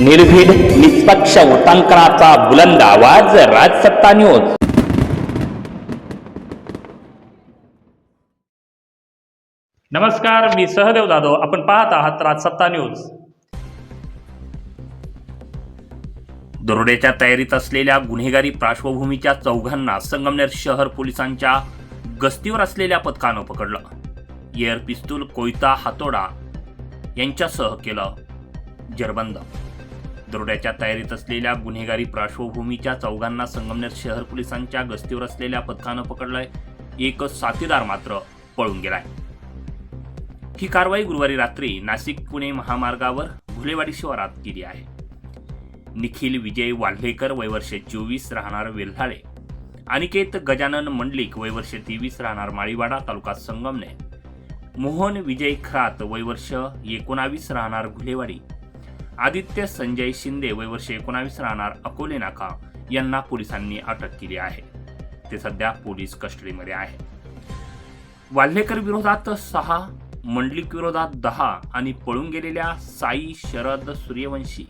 निर्भीड निष्पक्ष उटांकनाचा बुलंद आवाज राजसत्ता न्यूज. नमस्कार मी सहदेव जाधव. आपण पाहत आहात राजसत्ता न्यूज. दरोड्याच्या तयारीत असलेल्या गुन्हेगारी पार्श्वभूमीच्या चौघांना संगमनेर शहर पोलिसांच्या गस्तीवर असलेल्या पथकानं पकडलं. एअर पिस्तूल कोयता हातोडा यांच्यासह केलं जरबंद. दरोड्याच्या तयारीत असलेल्या गुन्हेगारी पार्श्वभूमीच्या चौघांना संगमनेर शहर पोलिसांच्या गस्तीवर असलेल्या पथकानं पकडलंय. एक साथीदार मात्र पळून गेलाय. ही कारवाई गुरुवारी रात्री नाशिक पुणे महामार्गावर घुलेवाडी शिवारात केली आहे. निखिल विजय वाल्हेकर वयवर्षे चोवीस राहणार वेल्हाळे. अनिकेत गजानन मंडलिक वयवर्ष तेवीस राहणार माळीवाडा तालुका संगमनेर. मोहन विजय खरात वयवर्ष एकोणावीस राहणार घुलेवाडी. आदित्य संजय शिंदे वयवर्षे एकोणावीस राहणार अकोले नाका यांना पोलिसांनी अटक केली आहे. ते सध्या पोलीस कस्टडीमध्ये आहे वाल्हेकर विरोधात सहा मंडलिक विरोधात दहा आणि पळून गेलेल्या साई शरद सूर्यवंशी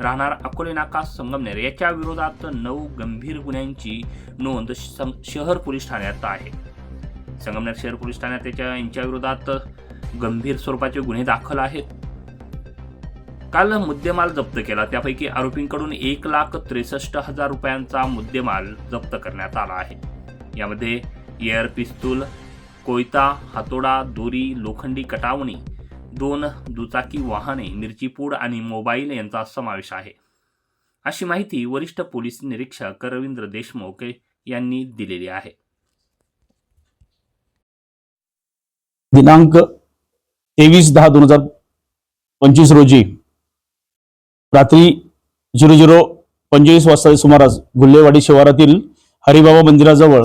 राहणार अकोले नाका संगमनेर याच्या विरोधात नऊ गंभीर गुन्ह्यांची नोंद शहर पोलीस ठाण्यात आहे. संगमनेर शहर पोलीस ठाण्यात त्याच्या यांच्या विरोधात गंभीर स्वरूपाचे गुन्हे दाखल आहेत. काल मुद्देमाल जप्त केला. त्यापैकी आरोपींकडून एक लाख त्रेसष्ट हजार रुपयांचा मुद्देमाल जप्त करण्यात आला आहे. यामध्ये एअर पिस्तूल कोयता हातोडा दोरी लोखंडी कटावणी दोन दुचाकी वाहने मिरचीपूड आणि मोबाईल यांचा समावेश आहे. अशी माहिती वरिष्ठ पोलीस निरीक्षक रवींद्र देशमुख यांनी दिलेली आहे. दिनांक तेवीस दहा दोन हजार पंचवीस रोजी रात्री झिरो झिरो पंचवीस वाजता सुमारास गुल्हेवाडी शिवारातील हरिबाबा मंदिराजवळ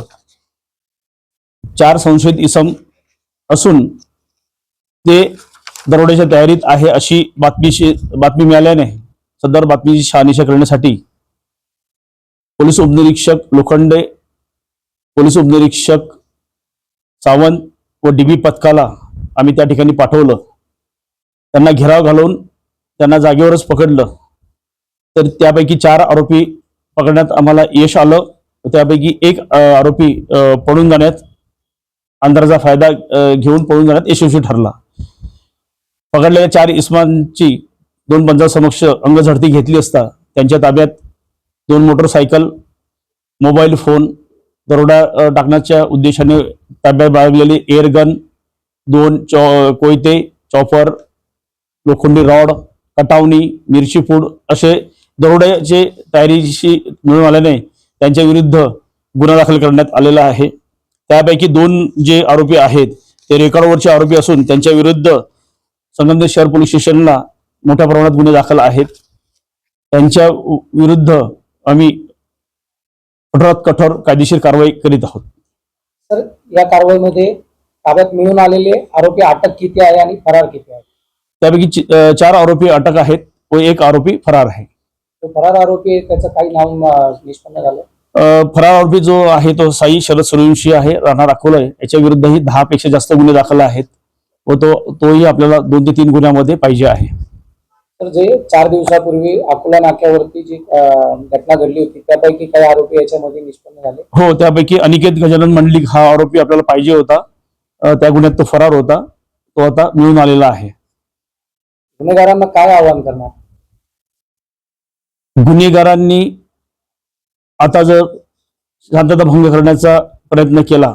चार संशयित इसम असून ते दरोड्याच्या तयारीत आहे अशी बातमीशी बातमी मिळाल्याने सदर बातमीची शहानिशा करण्यासाठी पोलीस उपनिरीक्षक लोखंडे पोलीस उपनिरीक्षक सावंत व डीबी पथकाला आम्ही त्या ठिकाणी पाठवलं. त्यांना घेराव घालून त्यांना जागेवरच पकडलं. तर त्यापैकी चार आरोपी पकडण्यात आम्हाला यश आलं. त्यापैकी एक आरोपी पळून जाण्यात अंधाराचा फायदा घेऊन पळून जाण्यात यशस्वी ठरला. पकडलेल्या चार इस्मांची दोन समक्ष अंगझडती घेतली असता त्यांच्या ताब्यात दोन मोटरसायकल मोबाईल फोन दरोडा टाकण्याच्या उद्देशाने ताब्यात बाळगलेले एअरगन दोन चॉ कोयते चॉपर लोखंडी रॉड कटावणी मिरचीपूड असे दरोड्याचे तयारीशी मिळून आल्याने त्यांच्या विरुद्ध गुन्हा दाखल करण्यात आलेला आहे. त्यापैकी दोन जे आरोपी आहेत ते रेकॉर्डवरचे आरोपी असून त्यांच्या विरुद्ध संगमनेर शहर पोलीस स्टेशनला मोठ्या प्रमाणात गुन्हे दाखल आहेत. त्यांच्या विरुद्ध आम्ही कठोरात कठोर कायदेशीर कारवाई करीत आहोत. तर या कारवाईमध्ये ताब्यात मिळून आलेले आरोपी अटक किती आहे आणि फरार किती आहे? त्यापैकी चार आरोपी अटक आहेत व एक आरोपी फरार आहे. तो फरार आरोपी आहे, त्याचं काही नाव निष्पन्न झालं? फरार आरोपी जो आहे तो साई शरद सूर्यवंशी आहे राहणार अकोला याच्या विरुद्धही दहा पेक्षा जास्त गुन्हे दाखल आहेत व तो तोही आपल्याला दोन ते तीन गुन्ह्यामध्ये पाहिजे आहे. तर जे चार दिवसापूर्वी अकोला नाक्यावरती जी घटना घडली होती त्यापैकी काही आरोपी याच्यामध्ये निष्पन्न झाले? हो त्यापैकी अनिकेत गजानन मंडलिक हा आरोपी आपल्याला पाहिजे होता. त्या गुन्ह्यात तो फरार होता. तो आता मिळून आलेला आहे. गुन्हेगारांना काय आवाहन करणार? गुन्हेगारांनी आता जर शांतता भंग करण्याचा प्रयत्न केला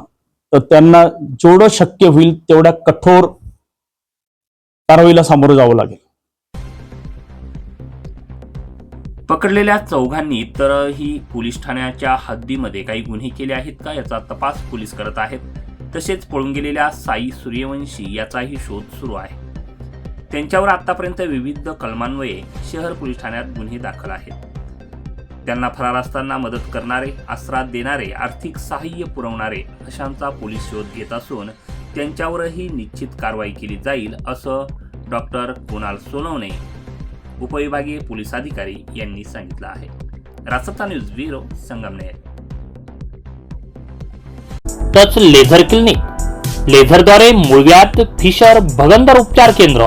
तर त्यांना जेवढं शक्य होईल तेवढ्या कठोर कारवाईला सामोरं जावं लागेल. पकडलेल्या चौघांनी इतरही पोलीस ठाण्याच्या हद्दीमध्ये काही गुन्हे केले आहेत का याचा तपास पोलीस करत आहेत. तसेच पळून गेलेल्या साई सूर्यवंशी याचाही शोध सुरू आहे. त्यांच्यावर आतापर्यंत विविध कलमान्वये शहर पोलीस ठाण्यात गुन्हे दाखल आहेत. त्यांना फरार असताना मदत करणारे आसरा देणारे आर्थिक सहाय्य पुरवणारे अशांचा पोलीस शोध घेत असून त्यांच्यावरही निश्चित कारवाई केली जाईल असं डॉक्टर कुणाल सोनवणे उपविभागीय पोलीस अधिकारी यांनी सांगितलं आहे. Rajasthan news bureau Sangamner. Touch laser clinic. लेझरद्वारे मुळव्यात फिशर भगंदर उपचार केंद्र.